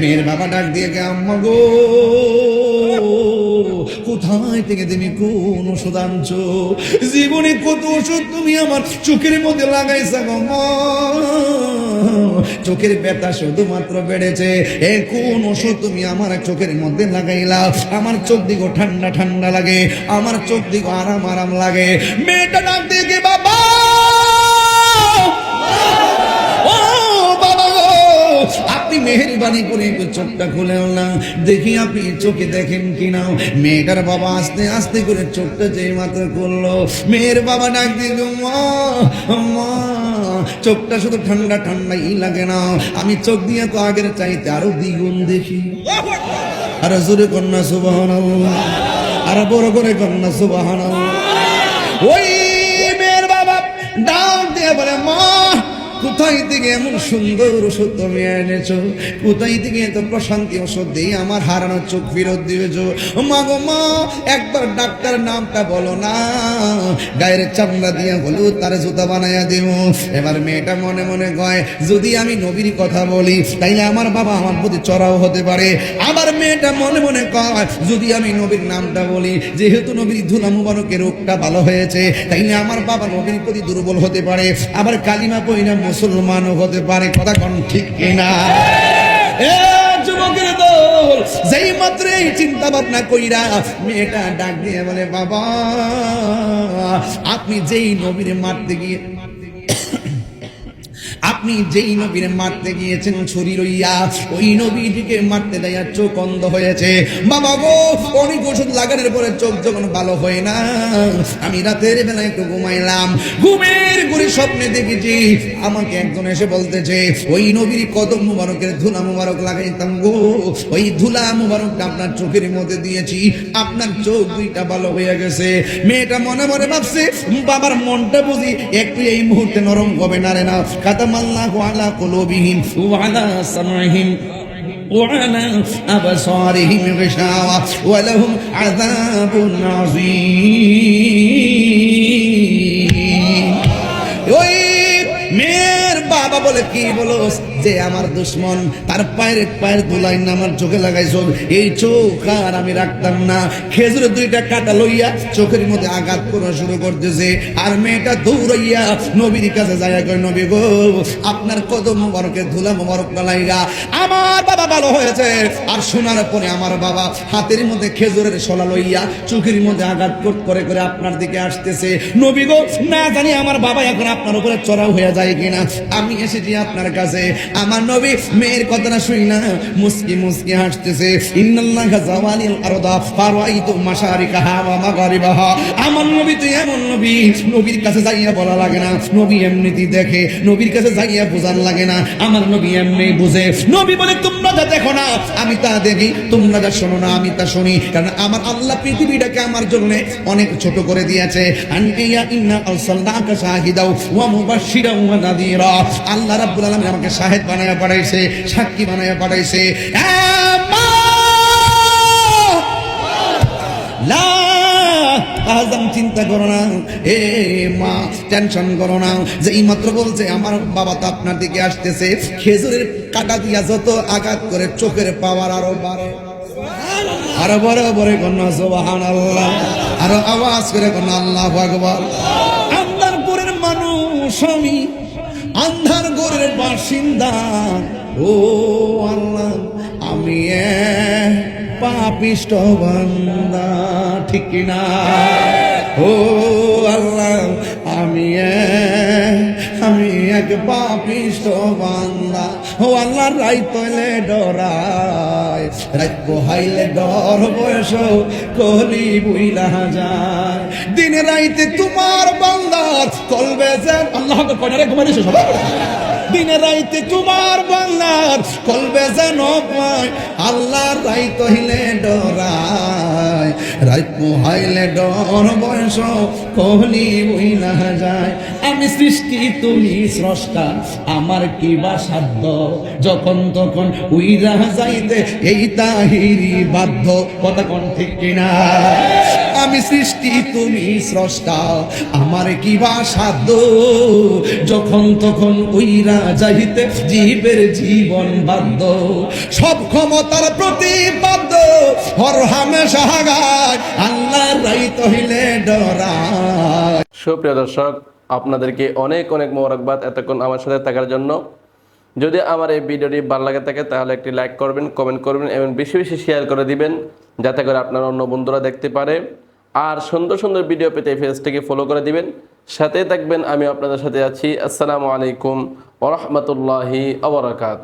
মেয়ের বাবা ডাক দিয়ে গে, আম্মা গো, কোথায় থেকে তুমি কোন ওষুধ আনছো? জীবনে কত ওষুধ তুমি আমার চোখের মধ্যে লাগাইছ চোখের ব্যথা শুধুমাত্র বেড়েছে। এ কোন ওষুধ তুমি আমার চোখের মধ্যে লাগাইলা? আমার চোখ দিকে ঠান্ডা ঠান্ডা লাগে, আমার চোখ দিকে আরাম আরাম লাগে। মেয়েটা ডাক দিয়ে বাবা আপনি মেহেরবানি করে চোখটা খুলেও না। দেখি আপনি চোখে দেখেন কিনা। মেয়েটার বাবা আস্তে আস্তে করে চোখটা যে মাত্র করল মেয়ের বাবা ডাক দিয়ে মা চোখটা শুধু ঠান্ডা ঠান্ডাই লাগে না। আমি চোখ দিয়ে তো আগের চাইতে আরও দ্বিগুণ দেখি। আর জোরে কন্যা সুবাহন আর বড় করে কন্যা সুবাহন ওই কোথায় থেকে এমন সুন্দর ওষুধ তুমি এনেছো? কোথায় থেকে এত প্রশান্তি ওষুধ দিয়ে আমার হারানো চোখ ফেরত দিয়েছ? মা গো মা, একবার ডাক্তার নামটা বলো না। গায়ের চামড়া দিয়ে হলো তার জুতা বানাইয়া দেব। এবার মেয়েটা মনে মনে কয়, যদি আমি নবীর কথা বলি, তাইলে আমার বাবা আমার প্রতি চড়াও হতে পারে। আবার মেয়েটা মনে মনে কয়, যদি আমি নবীর নামটা বলি, যেহেতু নবীর ধুলা মুবারকের রোগটা ভালো হয়েছে, তাইলে আমার বাবা নবীর প্রতি দুর্বল হতে পারে। আবার কালিমা পইনা মুসলমানও হতে পারে কথা কোন? ঠিক কিনা যেই মাত্র এই চিন্তা ভাবনা কইরা মেয়েটা ডাক দিয়ে বলে, বাবা, আপনি যেই নবীর মারতে গিয়ে আপনি যেই নবীর মারতে গিয়েছেন, ছুরি লইয়া, ওই নবীটিকে মারতে দেয়া চোখ অন্ধ হয়েছে। বাবা গো, অনেক ওষুধ লাগানোর পরে চোখ যখন ভালো হয় না, আমি রাতের বেলা একটু ঘুমাইলাম। ঘুমের করে স্বপ্নে দেখেছি, আমাকে একজন এসে বলতেছে, ওই নবীর কদম মুবারকের ধুলা মুবারক লাগাইতাম গো। ওই ধুলা মুবারকটা আপনার চোখের মধ্যে দিয়েছি, আপনার চোখ দুইটা ভালো হয়ে গেছে। মেয়েটা মনে মনে ভাবছে, বাবার মনটা বুঝি একটু এই মুহূর্তে নরম হবে না রে না। কাতামাল্লাহু আলা কুলুবিহিম ওয়া আলা সামঈহিম وعلى أبصارهم غشاوة ولهم عذاب عظيم ওই মেয়ের বাবা বলে কি বলো যে আমার দুশ্মন, তার পায়ের পায়ের দুলাই না আমার চোখে লাগাইছ। এই চোখ আর আমি রাখতাম না। খেজুরের দুইটা কাটা লইয়া চোখের মধ্যে আঘাত করা শুরু করতেছে। আর মেয়েটা দৌড়াইয়া নবীর কাছে যায় কয়, নবী গো, আপনার কদম মোবারকের ধুলা মোবারক লাইগা আমার বাবা ভালো হয়েছে। আর শোনার পরে আমার বাবা হাতের মধ্যে খেজুরের শলা লইয়া চোখের মধ্যে আঘাত কর- করে করে আপনার দিকে আসতেছে। নবী গো, না জানি আমার বাবা এখন আপনার উপরে চড়াও হয়ে যায় কিনা। আমি এসেছি আপনার কাছে। আমার নবী মেয়ের কথাটা শুই না। মুসকি মুসকি হাসতেছে। ইন্নাল্লাহা আরদা ফারাইতু আমার নবী তুই এমন নবী, নবীর কাছে যাইয়া বলা লাগে না। নবী দেখে, নবীর কাছে যাইয়া বোঝার লাগে না। আমার নবী এমনি বুঝে। নবী বলে, তোমরা দেখো না, আমি তা দেখি, তোমরা যা শোনো না, আমি তা শুনি। কারণ আমার আল্লাহ পৃথিবীটাকে আমার জন্য অনেক ছোট করে দিয়েছে। আনকিয়া ইন্না আরসালনাকা শাহিদাও ওয়া মুবাশশিরাও ওয়া আল্লাহ রাব্বুল আলামিন আমাকে শাহিদ বানায়া পাঠাইছে সাক্ষী বানায়া পাঠাইছে। আজম চিন্তা করো না। এ মা টেনশন করো না। যে এই মাত্র বলছে আমার বাবা তো আপনার দিকে আসতেছে। খেজুরের কাটা দিয়া যত আঘাত করে চোখের পাওয়ার আরও বাড়ে। আরও বড় বড় কন্যা সোবাহান আল্লাহ আরও আওয়াজ করে কন্যা আল্লাহ ভগবান আন্ধার গোরের মানুষ আমি আন্ধার গোরের বাসিন্দা। ও আল্লাহ, আমি পাপিষ্ট বান্দা, ঠিক না? ও আল্লাহ, আমি আমি এক পাপিষ্ট বান্দা। ও আল্লাহ রাই তলে ডরায়। রাত পোহাইলে ডর বয়স, কলি বুইলা যায়। দিন রাইতে তোমার বান্দার কলবে যেন আল্লাহ কনারে ঘুমাইছে সবাই দিনে রাইতে তোমার বাংলার কলবে যেন পায় আল্লাহ রাইত হইলে ডরায়। রাইত পোহাইলে ডর বয়স, কহলি বইলা যায়। আমি সৃষ্টি, তুমি স্রষ্টা, আমার কি বা সাধ্য? যখন তখন উইরা যাইতে এই তাহিরি বাধ্য। কথা কোন ঠিক কিনা? আমি সৃষ্টি, তুমি স্রষ্টা। আমার কি বা সাধ্য? যখন তখন উইরা যাইতে জীবের জীবন বাধ্য। সব ক্ষমতার প্রতিবাদ্য হর আল্লাহ সুপ্রিয় দর্শক, আপনাদেরকে অনেক অনেক মোবারকবাদ এতক্ষণ আমার সাথে থাকার জন্য। যদি আমার এই ভিডিওটি ভালো লাগে থাকে, তাহলে একটি লাইক করবেন, কমেন্ট করবেন এবং বেশি বেশি শেয়ার করে দিবেন, যাতে করে আপনার অন্য বন্ধুরা দেখতে পারে। আর সুন্দর সুন্দর ভিডিও পেতে পেজটিকে ফলো করে দিবেন। সাথে থাকবেন আমি আপনাদের সাথে আছি। আসসালামু আলাইকুম ওরহমতুল্লাহি আবরাকাত